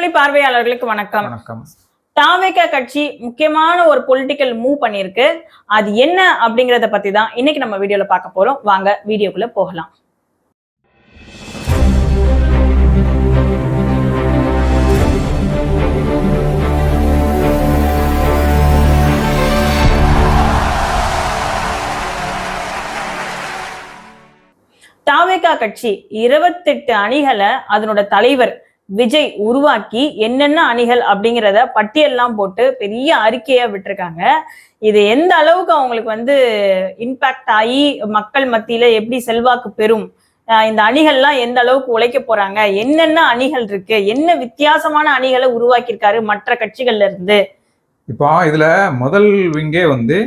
பேரொளி பார்வையாளர்களுக்கு வணக்கம். வணக்கம். தாவேகா கட்சி முக்கியமான ஒரு பொலிட்டிக்கல் மூவ் பண்ணிருக்கு அது என்ன அப்படிங்கறத பத்தி தான் இன்னைக்கு நம்ம வீடியோல பார்க்க போறோம். வாங்க வீடியோக்குள்ள போகலாம். தாவேகா கட்சி இருபத்தெட்டு அணிகளை அதனோட தலைவர் விஜய் உருவாக்கி என்னென்ன அணிகள் அப்படிங்கிறத பட்டியல்லாம் போட்டு பெரிய அறிக்கையா விட்டிருக்காங்க. இது எந்த அளவுக்கு அவங்களுக்கு வந்து இம்பாக்ட் ஆகி மக்கள் மத்தியில எப்படி செல்வாக்கு பெறும்? இந்த அணிகள்லாம் எந்த அளவுக்கு உழைக்க போறாங்க? என்னென்ன அணிகள் இருக்கு? என்ன வித்தியாசமான அணிகளை உருவாக்கியிருக்காரு மற்ற கட்சிகள்ல இருந்து? இப்போ இதுல முதல் விங்கே வந்து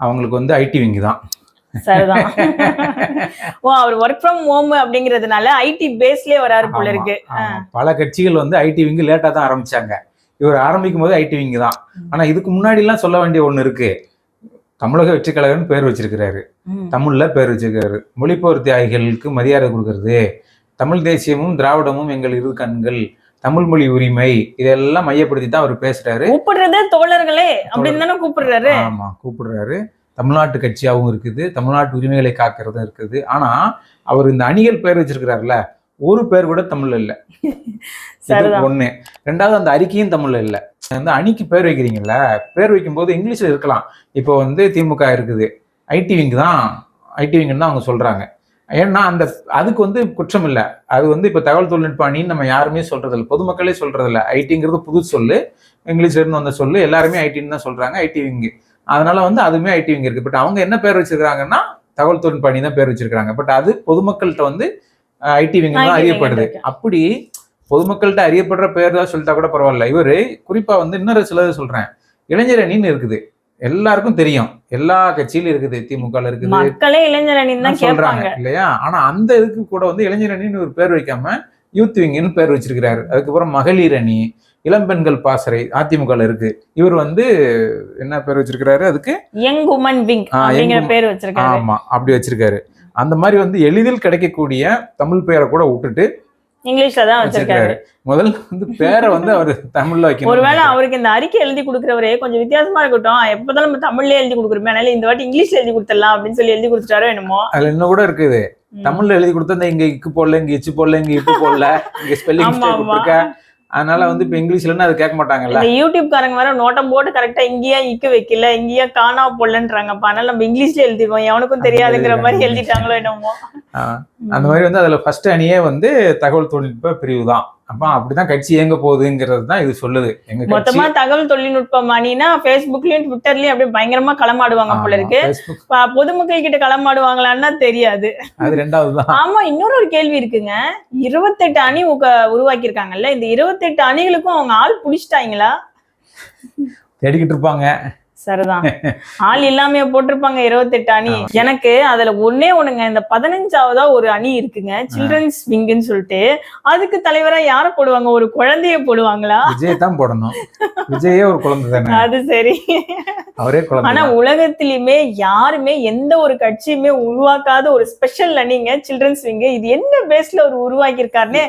அவங்களுக்கு வந்து ஐடி விங்கு தான். சரிதான். ஓ அவர் ஒர்க் ஃப்ரம் ஹோம் அப்படிங்கிறதுனால ஐடி பேஸ்லயே வராரு போல இருக்கு. கட்சிகள் வந்து ஐடி விங்கு லேட்டா தான் ஆரம்பிச்சாங்க. இவர் ஆரம்பிக்கும் போது ஐடி விங்கு தான். ஆனா இதுக்கு முன்னாடி எல்லாம் சொல்ல வேண்டிய ஒண்ணு இருக்கு. தமிழக வெற்றி கழகம்னு பேர் வச்சிருக்கிறாரு. தமிழ்ல பேர் வச்சிருக்காரு மொழிப்போர் தியாகிகளுக்கு மரியாதை கொடுக்கறது. தமிழ் தேசியமும் திராவிடமும் எங்கள் இரு கண்கள். தமிழ் மொழி உரிமை இதெல்லாம் மையப்படுத்தி தான் அவர் பேசுறாரு. கூப்பிடுறதே தோழர்களே அப்படின்னு தானே கூப்பிடுறாரு. ஆமா கூப்பிடுறாரு. தமிழ்நாட்டு கட்சியாகவும் இருக்குது தமிழ்நாட்டு உரிமைகளை காக்கிறதும் இருக்குது. ஆனா அவர் இந்த அணிகள் பேர் வச்சிருக்கிறாருல ஒரு பேர் கூட தமிழ்ல இல்ல. ஒண்ணு. ரெண்டாவது அந்த அறிக்கையும் தமிழ்ல இல்ல. அந்த அணிக்கு பேர் வைக்கிறீங்கல்ல பேர் வைக்கும்போது இங்கிலீஷ்ல இருக்கலாம். இப்போ வந்து திமுக இருக்குது. ஐடி விங் தான் ஐடி விங்னு தான் அவங்க சொல்றாங்க. ஏன்னா அந்த அதுக்கு வந்து குற்றம் இல்லை. அது வந்து இப்போ தகவல் தொழில்நுட்ப அணின்னு நம்ம யாருமே சொல்றது இல்லை. பொதுமக்களே சொல்றது இல்லை. ஐடிங்கிறது புது சொல்லு இங்கிலீஷ்ல இருந்து வந்த சொல்லு எல்லாருமே ஐடின்னு தான் சொல்றாங்க ஐடி விங் அதனால வந்து அதுவுமே ஐடி விங் இருக்கு. பட் அவங்க என்ன பேர் வச்சிருக்காங்கன்னா தகவல் தொழில்நுட்ப அணி தான் பேர் வச்சிருக்காங்க பட் அது பொதுமக்கள்கிட்ட வந்து ஐடி விங் தான் அறியப்படுது. அப்படி பொதுமக்கள்கிட்ட அறியப்படுற பேர் தான் சொல்லிட்டா கூட பரவாயில்ல. இவரு குறிப்பா வந்து இன்னொரு சிலது சொல்றேன். இளைஞர் அணின்னு இருக்குது. எல்லாருக்கும் தெரியும். எல்லா கட்சியிலும் இருக்குது. திமுக இருக்குது. மக்களே இளைஞர் அணின்னு சொல்றாங்க இல்லையா? ஆனா அந்த இதுக்கு கூட வந்து இளைஞர் அணின்னு ஒரு பேர் வைக்காம யூத் விங்னு பேர் வச்சிருக்கிறாரு. அதுக்கப்புறம் மகளிர் அணி இளம்பெண்கள் பாசறை அதிமுக இருக்கு. இவர் வந்து என்ன பேர் வச்சிருக்கிறாரு அதுக்கு? யங் உமன் விங் அப்படிங்கிற பேர் வச்சிருக்காரு. ஆமா அப்படி வச்சிருக்காரு. அந்த மாதிரி வந்து எளிதில் கிடைக்கக்கூடிய தமிழ் பெயரை கூட விட்டுட்டு இங்கிலீஷ்ல தான் வச்சிருக்காரு. முதல்ல வந்து பேரை வந்து அவர் தமிழ்ல வைக்கணும். ஒருவேளை அவருக்கு இந்த அறிக்கை எழுதி கொடுக்குறவரே கொஞ்சம் வித்தியாசமா இருக்கட்டும். எப்பதான் நம்ம தமிழ்லயே எழுதி கொடுக்குறோமே அதனால இந்த வாட்டி இங்கிலீஷ்ல எழுதி கொடுத்துடலாம் அப்படின்னு சொல்லி எழுதி கொடுத்துட்டாரோ என்னமோ. அதுல இன்னும் கூட இருக்குது. தமிழ்ல எழுதி கொடுத்தா இந்த இங்க இக்கு போடல இங்க இச்சு போடல இங்க இப்பு போடல இங்க ஸ்பெல்லிங் மிஸ்டேக் அதனால வந்து இப்ப இங்கிலீஷ்லன்னா அது கேட்க மாட்டாங்கல்ல. இந்த யூடியூப் காரங்க வேற நோட்டம் போட்டு கரெக்டா இங்கேயா இக்கு வைக்கல இங்கேயா காணா போடலன்றாங்கப்பா அதனால நம்ம இங்கிலீஷ்ல எழுதிடுவோம். எவனுக்கும் தெரியாதுங்கிற மாதிரி எழுதிட்டாங்களோ என்னமோ. அந்த மாதிரி வந்து அதுல ஃபர்ஸ்ட் அணியே வந்து தகவல் தொழில்நுட்ப பிரிவு தான். அப்ப அப்படிதான் கட்சி இயங்க போகுதுங்கிறது தான் இது சொல்லுது. எங்க மொத்தமா தகவல் தொழில்நுட்பம் அணினா பேஸ்புக்லயும் ட்விட்டர்லயும் அப்படியே பயங்கரமா களமாடுவாங்க போல இருக்கு. பொதுமக்கள் கிட்ட களமாடுவாங்களான்னா தெரியாது. அது ரெண்டாவது தான் ஆமா இன்னொரு ஒரு கேள்வி இருக்குங்க. இருபத்தெட்டு அணி உக- உருவாக்கியிருக்காங்கல்ல இந்த இருபத்தெட்டு அணிகளுக்கும் அவங்க ஆள் புடிச்சிட்டாங்களா? தேடிக்கிட்டு இருப்பாங்க. சரிதான். ஆள் இல்லாம போட்டிருப்பாங்க இருபத்தெட்டு அணி. எனக்கு அதுல ஒண்ணே ஒண்ணுங்க. இந்த பதினஞ்சாவதா ஒரு அணி இருக்குங்க. சில்ட்ரன்ஸ் விங்குன்னு சொல்லிட்டு. அதுக்கு தலைவரா யார போடுவாங்க? ஒரு குழந்தைய போடுவாங்களா? விஜய் தான் போடணும். விஜயே ஒரு குழந்தை தானே? அது சரி. அவரே குழந்தை ஆனா. உலகத்திலயுமே யாருமே எந்த ஒரு கட்சியுமே உருவாக்காத ஒரு ஸ்பெஷல் அணிங்க சில்ட்ரன்ஸ் விங்கு இது என்ன பேஸ்ல ஒரு உருவாக்கியிருக்காருன்னு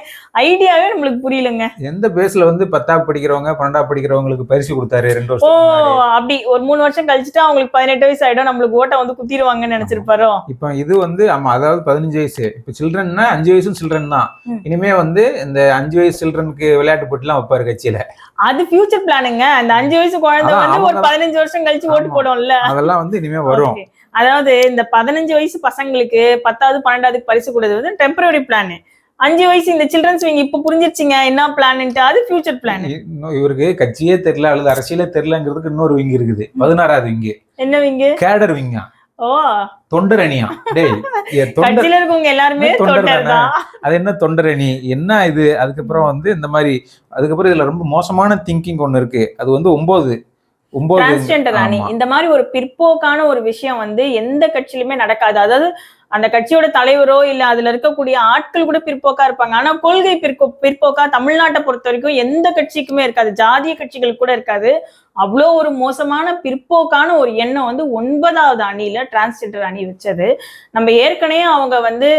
ஐடியாவே நம்மளுக்கு புரியலங்க. எந்த பேஸ்ல வந்து பத்தாவது படிக்கிறவங்க பன்னெண்டாவது படிக்கிறவங்களுக்கு பரிசு கொடுத்தாரு ரெண்டு ஓ வருஷம் முன்னாடி. அப்படி ஒரு மூணு வருஷம் கழிச்சுட்டு அவங்களுக்கு பதினெட்டு வயசு ஆயிடும். நம்மளுக்கு ஓட்ட வந்து குத்திடுவாங்கன்னு நினைச்சிருப்பாரோ? இப்போ இது வந்து ஆமா அதாவது பதினஞ்சு வயசு. இப்போ சில்ட்ரன்னா அஞ்சு வயசும் சில்ட்ரன் தான். இனிமே வந்து இந்த அஞ்சு வயசு சில்ட்ரனுக்கு விளையாட்டு போட்டிலாம் வைப்பாரு கட்சியில. அது ஃபியூச்சர் பிளானுங்க அந்த அஞ்சு வயசு குழந்தை வந்து ஒரு பதினஞ்சு வருஷம் கழிச்சு ஓட்டு. போடும்ல. அதெல்லாம் வந்து இனிமே வரும். அதாவது இந்த பதினஞ்சு வயசு பசங்களுக்கு பத்தாவது பன்னெண்டாவதுக்கு பரிசு கொடுத்தது வந்து டெம்பரரி பிளான் அஞ்சு வயசு இந்த சில்ட்ரன்ஸ் விங் இப்ப புரிஞ்சிருச்சுங்க என்ன பிளான்ட்டு அது ஃபியூச்சர் பிளான் இன்னும் இவருக்கு கட்சியே தெரியல அல்லது அரசியலே தெரியலங்கிறதுக்கு இன்னொரு விங்கு இருக்குது. பதினாறாவது விங்கு என்ன விங்கு கேடர் விங்கா ஓ. தொண்டர் அணியா? டேய் தொண்டர். இருக்கவங்க எல்லாருமே தொண்டர் அது என்ன தொண்டர் அணி? என்ன இது? அதுக்கப்புறம் வந்து இந்த மாதிரி அதுக்கப்புறம் இதுல ரொம்ப மோசமான திங்கிங் ஒண்ணு இருக்கு. அது வந்து ஒன்பது டிரான்ஸ்ஜெண்டர் அணி. இந்த மாதிரி ஒரு பிற்போக்கான ஒரு விஷயம் வந்து எந்த கட்சியிலுமே நடக்காது. அதாவது அந்த கட்சியோட தலைவரோ இல்ல அதுல இருக்கக்கூடிய ஆட்கள் கூட பிற்போக்கா இருப்பாங்க. ஆனா கொள்கை பிற்போ பிற்போக்கா தமிழ்நாட்டை பொறுத்த வரைக்கும் எந்த கட்சிக்குமே இருக்காது. ஜாதிய கட்சிகள் கூட இருக்காது. அவ்வளோ ஒரு மோசமான பிற்போக்கான ஒரு எண்ணம் வந்து ஒன்பதாவது அணியில டிரான்ஸ்ஜெண்டர் அணி வச்சது. நம்ம ஏற்கனவே அவங்க வந்து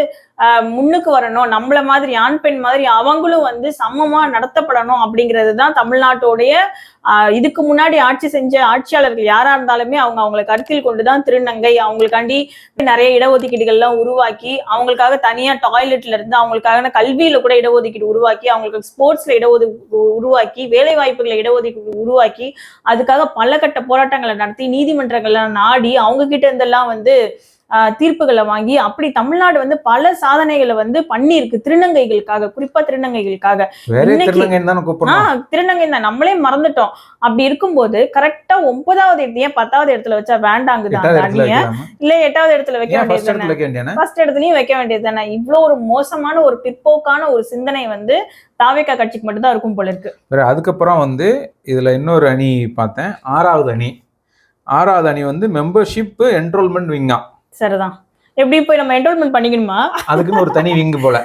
முன்னுக்கு வரணும். நம்மள மாதிரி ஆண் பெண் மாதிரி அவங்களும் வந்து சமமா நடத்தப்படணும் அப்படிங்கிறது தான் தமிழ்நாட்டோடைய இதுக்கு முன்னாடி ஆட்சி செஞ்ச ஆட்சியாளர்கள் யாரா இருந்தாலுமே அவங்க அவங்களை கருத்தில் கொண்டுதான் திருநங்கை அவங்களுக்காண்டி நிறைய இடஒதுக்கீடுகள்லாம் உருவாக்கி அவங்களுக்காக தனியா டாய்லெட்ல இருந்து அவங்களுக்காக கல்வியில கூட இடஒதுக்கீடு உருவாக்கி அவங்களுக்கு ஸ்போர்ட்ஸ்ல இடஒதுக்கீடு உருவாக்கி வேலை வாய்ப்புகளை இடஒதுக்கீடு உருவாக்கி அதுக்காக பல கட்ட போராட்டங்களை நடத்தி நீதிமன்றங்கள்ல நாடி அவங்க கிட்ட இருந்தெல்லாம் வந்து தீர்ப்புகளை வாங்கி அப்படி தமிழ்நாடு வந்து பல சாதனைகளை வந்து பண்ணியிருக்கு திருநங்கைகளுக்காக குறிப்பா திருநங்கைகளுக்காக. திருநங்கை தான் நம்மளே மறந்துட்டோம். அப்படி இருக்கும்போது கரெக்டா ஒன்பதாவது இடத்தையே பத்தாவது இடத்துல வச்சா வைக்கலாமா? இல்ல எட்டாவது இடத்துல வைக்க வேண்டியது ஃபர்ஸ்ட் இடத்துலயும் வைக்க வேண்டியது தானே? இவ்வளவு ஒரு மோசமான ஒரு பிற்போக்கான ஒரு சிந்தனை வந்து தாவேக்கா கட்சிக்கு மட்டும் தான் இருக்கும் போல இருக்கு. அதுக்கப்புறம் வந்து இதுல இன்னொரு அணி பார்த்தேன். ஆறாவது அணி. ஆறாவது அணி வந்து மெம்பர்ஷிப் என்ரோல்மெண்ட் விங்கா சரிதான். எப்படி போய் நம்ம என்ரோல்மெண்ட் பண்ணிக்கணுமா? அதுக்குன்னு ஒரு தனி விங்கு போல.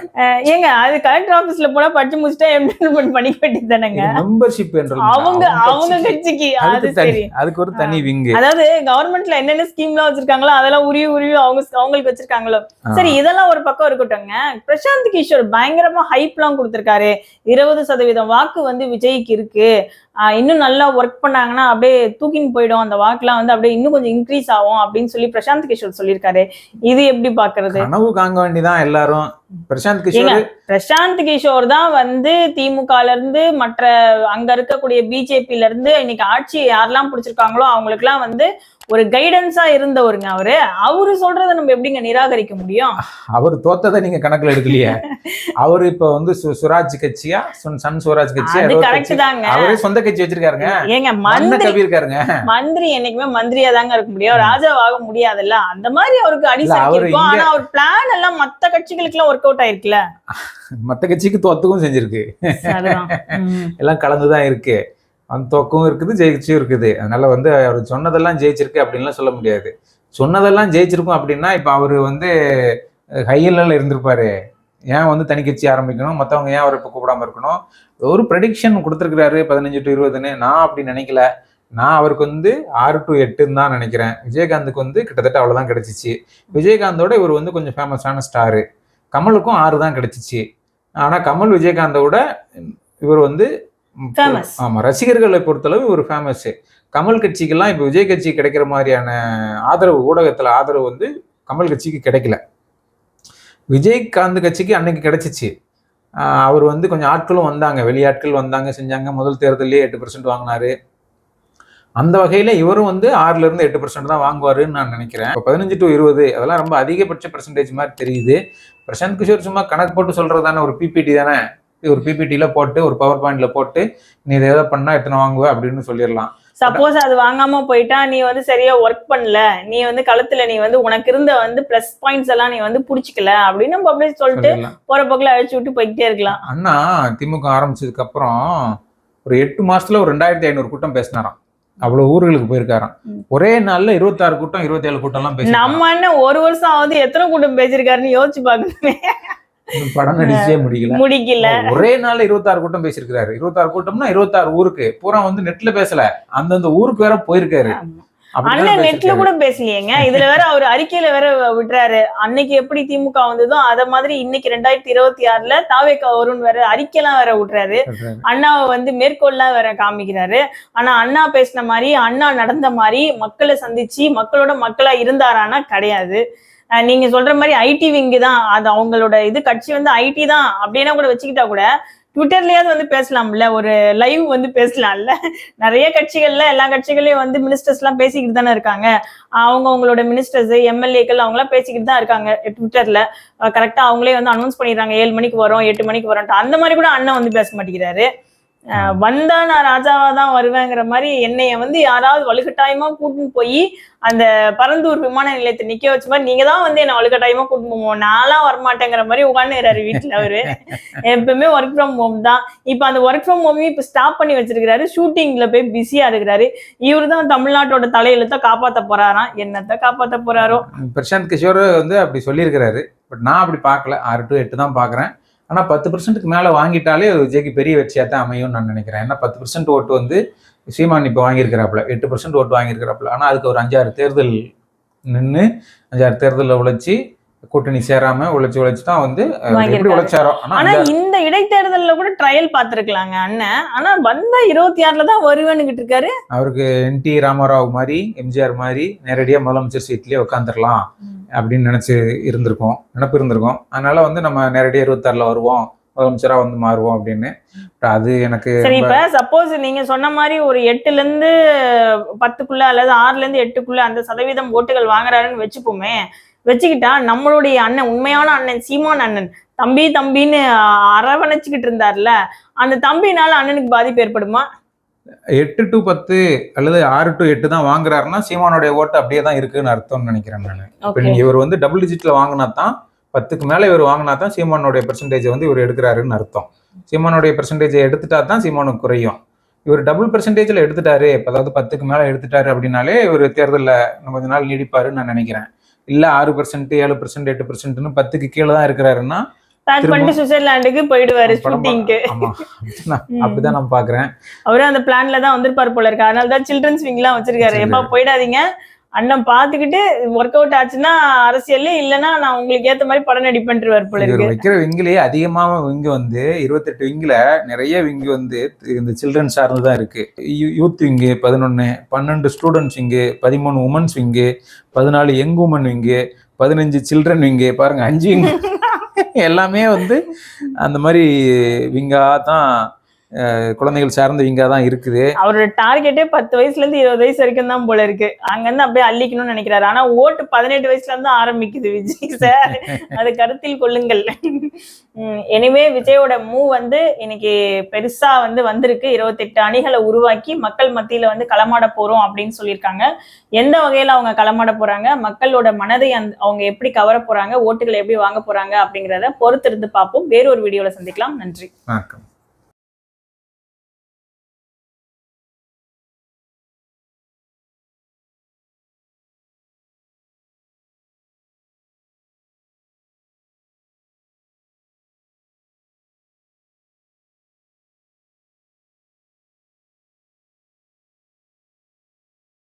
ஏங்க அது கலெக்டர் ஆபீஸ்ல போனா படிச்சு முடிச்சுட்டா என்ரோல்மெண்ட் பண்ணிக்க வேண்டியது தானேங்க? மெம்பர்ஷிப் அவங்க அவங்க கட்சிக்கு அது அதுக்கு சரி. அதுக்கு ஒரு தனி விங்கு அதாவது கவர்மெண்ட்ல என்னென்ன ஸ்கீம்லாம் வச்சிருக்காங்களோ அதெல்லாம் உருவி உருவி அவங்க அவங்களுக்கு வச்சிருக்காங்களோ. சரி இதெல்லாம் ஒரு பக்கம் இருக்கட்டும்ங்க. பிரசாந்த் கிஷோர் பயங்கரமா ஹைப்லாம் கொடுத்திருக்காரு. இருபது சதவீதம் வாக்கு வந்து விஜய்க்கு இருக்கு. இன்னும் நல்லா ஒர்க் பண்ணாங்கன்னா அப்படியே தூக்கின்னு போயிடும். அந்த வாக்குலாம் வந்து அப்படியே இன்னும் கொஞ்சம் இன்க்ரீஸ் ஆகும் அப்படின்னு சொல்லி பிரசாந்த் கிஷோர் சொல்லியிருக்காரு. இது எப்படி பாக்குறது கனவு காங்க வேண்டிதான் எல்லாரும். பிரசாந்த் கிஷோர். பிரசாந்த் கிஷோர் தான் வந்து திமுகல இருந்து மற்ற அங்க இருக்கக்கூடிய பிஜேபில இருந்து இன்னைக்கு ஆட்சியை யாரெல்லாம் பிடிச்சிருக்காங்களோ அவங்களுக்குலாம் வந்து ஒரு கைடன்ஸா இருந்தவருங்க அவரு. அவரு சொல்றதை நம்ம எப்படிங்க நிராகரிக்க முடியும்? அவர் தோத்ததை நீங்க கணக்குல எடுக்கலையே. அவர் இப்ப வந்து சுராஜ் கட்சியா? சுன்- சுவராஜ் கட்சியா? ஒரு கரெக்ட். தாங்க. அவரே சொந்த கட்சி வச்சிருக்காருங்க. ஏங்க மந்திரி இருக்காருங்க மந்திரி என்னைக்குமே மந்திரியா தாங்க இருக்க முடியும். ராஜாவாக முடியாதுல்ல. அந்த மாதிரி அவருக்கு அடி இல்ல, அவரு இருக்கும் இங்க- ஆனா அவர் பிளான் எல்லாம் மத்த கட்சிகளுக்கு எல்லாம் ஒர்க் அவுட் ஆயிருக்குல்ல மத்த கட்சிக்கு தோத்துக்கும் செஞ்சிருக்கு. எல்லாம் கலந்துதான் இருக்கு. அந்த தோக்கும் இருக்குது ஜெயிச்சும் இருக்குது. அதனால வந்து அவர் சொன்னதெல்லாம் ஜெயிச்சிருக்கு அப்படின்லாம் சொல்ல முடியாது. சொன்னதெல்லாம் ஜெயிச்சிருக்கும் அப்படின்னா இப்ப அவரு வந்து ஹையலில் இருந்திருப்பாரு. ஏன் வந்து தனி கட்சி ஆரம்பிக்கணும்? மற்றவங்க ஏன் அவரை இப்போ கூப்பிடாம இருக்கணும்? ஒரு ப்ரெடிக்ஷன் கொடுத்துருக்கிறாரு பதினஞ்சு டு இருபதுன்னு. நான் அப்படி நினைக்கல. நான் அவருக்கு வந்து ஆறு டு எட்டுன்னு தான் நினைக்கிறேன். விஜயகாந்துக்கு வந்து கிட்டத்தட்ட அவ்வளோதான் கிடைச்சிச்சு. விஜயகாந்தோட இவர் வந்து கொஞ்சம் ஃபேமஸான ஸ்டாரு கமலுக்கும் ஆறு தான் கிடைச்சிச்சு. ஆனால் கமல் விஜயகாந்தோட இவர் வந்து ம், Famous. ஆமா ரசிகர்களை பொறுத்தளவு ஒரு ஃபேமஸ் கமல் கட்சிக்கெல்லாம் இப்போ விஜய் கட்சி கிடைக்கிற மாதிரியான ஆதரவு ஊடகத்துல ஆதரவு வந்து கமல் கட்சிக்கு கிடைக்கல. விஜயகாந்த் கட்சிக்கு அன்னைக்கு கிடைச்சிச்சு. அவர் வந்து கொஞ்சம் ஆட்களும் வந்தாங்க வெளியாட்கள் வந்தாங்க செஞ்சாங்க. முதல் தேர்தலே எட்டு பர்சன்ட் வாங்கினாரு. அந்த வகையில இவரும் வந்து ஆறுல இருந்து எட்டு பர்சன்ட் தான் வாங்குவாருன்னு நான் நினைக்கிறேன். இப்போ பதினஞ்சு டு இருபது அதெல்லாம் ரொம்ப அதிகபட்ச பர்சன்டேஜ் மாதிரி தெரியுது. பிரசாந்த் கிஷோர் சும்மா கணக்கு போட்டு சொல்றது தானே ஒரு பிபிடி தானே? ஒரு பிபிடியில போட்டு ஒரு பவர் பாயிண்ட்ல போட்டு நீ இதை எதை பண்ணா எத்தனை வாங்குவ அப்படின்னு சொல்லிடலாம். சப்போஸ் அது வாங்காம போயிட்டா நீ வந்து சரியா ஒர்க் பண்ணல நீ வந்து களத்துல நீ வந்து உனக்கு இருந்த வந்து பிளஸ் பாயிண்ட்ஸ் எல்லாம் நீ வந்து புடிச்சுக்கல அப்படின்னு அப்படியே சொல்லிட்டு போற போக்குல அழிச்சு விட்டு போய்கிட்டே இருக்கலாம். அண்ணா திமுக ஆரம்பிச்சதுக்கு அப்புறம் ஒரு எட்டு மாசத்துல ஒரு ரெண்டாயிரத்தி ஐநூறு கூட்டம் பேசினாராம். அவ்வளவு ஊர்களுக்கு போயிருக்காராம். ஒரே நாள்ல இருபத்தாறு கூட்டம் இருபத்தேழு கூட்டம் எல்லாம் பேசி நம்ம அண்ணன் ஒரு வருஷம் ஆகுது எத்தனை கூட்டம் பேசியிருக்காருன்னு யோசிச்சு பாக்கணுமே படம் நடிச்சே முடியல முடிக்கல. ஒரே நாள்ல இருபத்தாறு கூட்டம் பேசியிருக்காரு இருபத்தாறு கூட்டம்னா இருபத்தாறு ஊருக்கு. பூரா வந்து நெட்ல பேசல. அந்தந்த ஊருக்கு வேற போயிருக்காரு. அண்ணன் நெட்ல. கூட பேசலையேங்க. இதுல வேற அவர் அறிக்கையில வேற விட்டுறாரு. அன்னைக்கு எப்படி திமுக வந்ததோ அத மாதிரி இன்னைக்கு ரெண்டாயிரத்தி இருபத்தி ஆறுல தாவேக்கா வரும்னு வேற அறிக்கையெல்லாம் வேற விட்டுறாரு. அண்ணாவை வந்து மேற்கோள்லாம் வேற காமிக்கிறாரு. ஆனா அண்ணா பேசின மாதிரி அண்ணா நடந்த மாதிரி மக்களை சந்திச்சு மக்களோட மக்களா இருந்தாரானா கிடையாது. நீங்க சொல்ற மாதிரி ஐடி விங்கு தான் அது அவங்களோட இது கட்சி வந்து ஐடி தான் அப்படின்னா கூட வச்சுக்கிட்டா கூட ட்விட்டர்லயாவது வந்து பேசலாம்ல ஒரு லைவ் வந்து பேசலாம்ல. நிறைய கட்சிகள்ல எல்லா கட்சிகளையும் வந்து மினிஸ்டர்ஸ் எல்லாம் பேசிக்கிட்டு தானே இருக்காங்க. அவங்க அவங்களோட மினிஸ்டர்ஸ் எம்எல்ஏக்கள் அவங்க எல்லாம் பேசிக்கிட்டு தான் இருக்காங்க ட்விட்டர்ல கரெக்டா அவங்களே வந்து அனௌன்ஸ் பண்ணிடுறாங்க ஏழு மணிக்கு வரோம் எட்டு மணிக்கு வரோம்ட்டு. அந்த மாதிரி கூட அண்ணன் வந்து பேச மாட்டேங்கிறாரு. வந்தா நான் ராஜாவா தான் வருவேங்கிற மாதிரி என்னைய வந்து யாராவது வலுக்கட்டாயமா கூட்டின்னு போய் அந்த பரந்தூர் விமான நிலையத்தை நிக்க வச்ச மாதிரி நீங்க தான் வந்து என்ன வலுக்கட்டாயமா கூட்டின்னு போவோம் நான்லாம் வரமாட்டேங்கிற மாதிரி உட்காந்துறாரு வீட்டுல அவரு. எப்பவுமே ஒர்க் ஃப்ரம் ஹோம் தான். இப்ப அந்த ஒர்க் ஃப்ரம் ஹோமையும் இப்ப ஸ்டாப் பண்ணி வச்சிருக்கிறாரு. ஷூட்டிங்ல போய் பிஸியா இருக்கிறாரு. இவரு தான் தமிழ்நாட்டோட தலையெழுத்த காப்பாத்த போறாராம் என்னத்த காப்பாத்த போறாரோ? பிரசாந்த் கிஷோர் வந்து அப்படி சொல்லியிருக்கிறாரு. பட் நான் அப்படி பார்க்கல. ஆறு டு எட்டு தான் பாக்குறேன் ஆனால் பத்து பர்சன்ட்டுக்கு மேலே வாங்கிட்டாலே விஜய்க்கு பெரிய வெற்றியாக தான் அமையும்னு நான் நினைக்கிறேன். ஏன்னா பத்து பர்சன்ட் ஓட்டு வந்து சீமான் இப்போ வாங்கியிருக்கிறாப்புல. எட்டு பர்சன்ட் ஓட்டு வாங்கியிருக்கிறாப்புல. ஆனால் அதுக்கு ஒரு அஞ்சாறு தேர்தல் நின்று அஞ்சாறு தேர்தலில் உழைச்சி கூட்டணி சேராம உழைச்சு உழைச்சு தான் வந்து எப்படி. உழைச்சாரோ. ஆனா இந்த இடைத்தேர்தல்ல கூட ட்ரையல் பார்த்திருக்கலாங்க அண்ணன். ஆனா வந்த இருபத்தி ஆறுல தான் வருவேன்னுகிட்டு இருக்காரு. அவருக்கு என் டி ராமராவ் மாதிரி எம்ஜிஆர் மாதிரி நேரடியா முதலமைச்சர் சீட்லயே உட்காந்துடலாம் அப்படின்னு நினைச்சு இருந்திருக்கோம் நினப்பு இருந்திருக்கோம். அதனால வந்து நம்ம நேரடியாக இருபத்தாறுல வருவோம் முதலமைச்சரா வந்து மாறுவோம் அப்படின்னு. அது எனக்கு சரி இப்ப சப்போஸ் நீங்க சொன்ன மாதிரி ஒரு எட்டுல இருந்து பத்துக்குள்ள அல்லது ஆறுல இருந்து எட்டுக்குள்ள அந்த சதவீதம் ஓட்டுகள் வாங்குறாருன்னு வச்சுப்போமே வச்சுக்கிட்டா நம்மளுடைய அண்ணன் உண்மையான அண்ணன் சீமான் அண்ணன் தம்பி தம்பின்னு அரவணைச்சுக்கிட்டு இருந்தார்ல அந்த தம்பினால அண்ணனுக்கு பாதிப்பு ஏற்படுமா? எட்டு டு பத்து அல்லது ஆறு டு எட்டு தான் வாங்குறாருன்னா சீமானுடைய ஓட்டு அப்படியே தான் இருக்குன்னு அர்த்தம்னு நினைக்கிறேன் நான். இப்போ ஓகே நீங்க இவர் வந்து டபுள் டிஜிட்ல வாங்கினா தான் பத்துக்கு மேல இவர் வாங்கினா தான் சீமானுடைய பெர்சன்டேஜ் வந்து இவர் எடுக்கிறாருன்னு அர்த்தம். சீமானுடைய பெர்சன்டேஜை எடுத்துட்டா தான் சீமானுக்கு குறையும். இவர் டபுள் பெர்சன்டேஜ்ல எடுத்துட்டாரு. இப்ப அதாவது பத்துக்கு மேல எடுத்துட்டாரு அப்படின்னாலே இவர் தேர்தலில் கொஞ்ச நாள் நீடிப்பாருன்னு நான் நினைக்கிறேன். இல்ல ஆறு பர்சன்ட் ஏழு பர்சன்ட் எட்டு பர்சன்ட்னு பத்துக்கு கீழே தான் இருக்கிறாருன்னா பேக் பண்ணிட்டு சுவிட்சர்லாண்டுக்கு போயிடுவாரு ஷூட்டிங்க்கு அப்படிதான் நான் பாக்குறேன். அவரும் அந்த பிளான்ல தான் வந்திருப்பாரு போல இருக்கு. அதனால தான் சில்ட்ரன்ஸ் விங் எல்லாம் வச்சிருக்காரு. எப்பா போயிடாதீங்க. அண்ணன் பாத்துக்கிட்டு ஒர்க் அவுட் ஆச்சுன்னா அரசியல் இல்லைன்னா நான் உங்களுக்கு ஏத்த மாதிரி படம் நடிப்பேன்ருவார் போல இருக்கு. வைக்கிற விங்கிலேயே அதிகமாக விங்கு வந்து இருபத்தெட்டு விங்கில் நிறைய விங்கு வந்து இந்த சில்ட்ரன் சார்ந்து தான் இருக்கு. யூத் விங்கு பதினொன்று பன்னெண்டு ஸ்டூடெண்ட்ஸ் விங்கு பதிமூணு உமன்ஸ் விங்கு பதினாலு யங் உமன் விங்கு பதினஞ்சு சில்ட்ரன் விங்கு பாருங்க அஞ்சு விங்கு எல்லாமே வந்து அந்த மாதிரி விங்கா தான் குழந்தைகள் சார்ந்த விங்கா தான் இருக்குது. அவரோட டார்கெட்டே பத்து வயசுல இருந்து இருபது வயசு வரைக்கும் தான் போல இருக்கு. அங்க இருந்து அப்படியே அள்ளிக்கணும்னு நினைக்கிறாரு. ஆனா ஓட்டு பதினெட்டு வயசுல இருந்து ஆரம்பிக்குது விஜய் சார் அதை கருத்தில் கொள்ளுங்கள். எனவே விஜயோட மூவ் வந்து இன்னைக்கு பெருசா வந்து வந்திருக்கு. இருபத்தெட்டு அணிகளை உருவாக்கி மக்கள் மத்தியில வந்து களமாட போறோம் அப்படின்னு சொல்லியிருக்காங்க. எந்த வகையில அவங்க களமாட போறாங்க? மக்களோட மனதை அந்த அவங்க எப்படி கவர போறாங்க? ஓட்டுகளை எப்படி வாங்க போறாங்க அப்படிங்கிறத பொறுத்திருந்து பார்ப்போம். வேறொரு வீடியோல சந்திக்கலாம். நன்றி. வணக்கம்.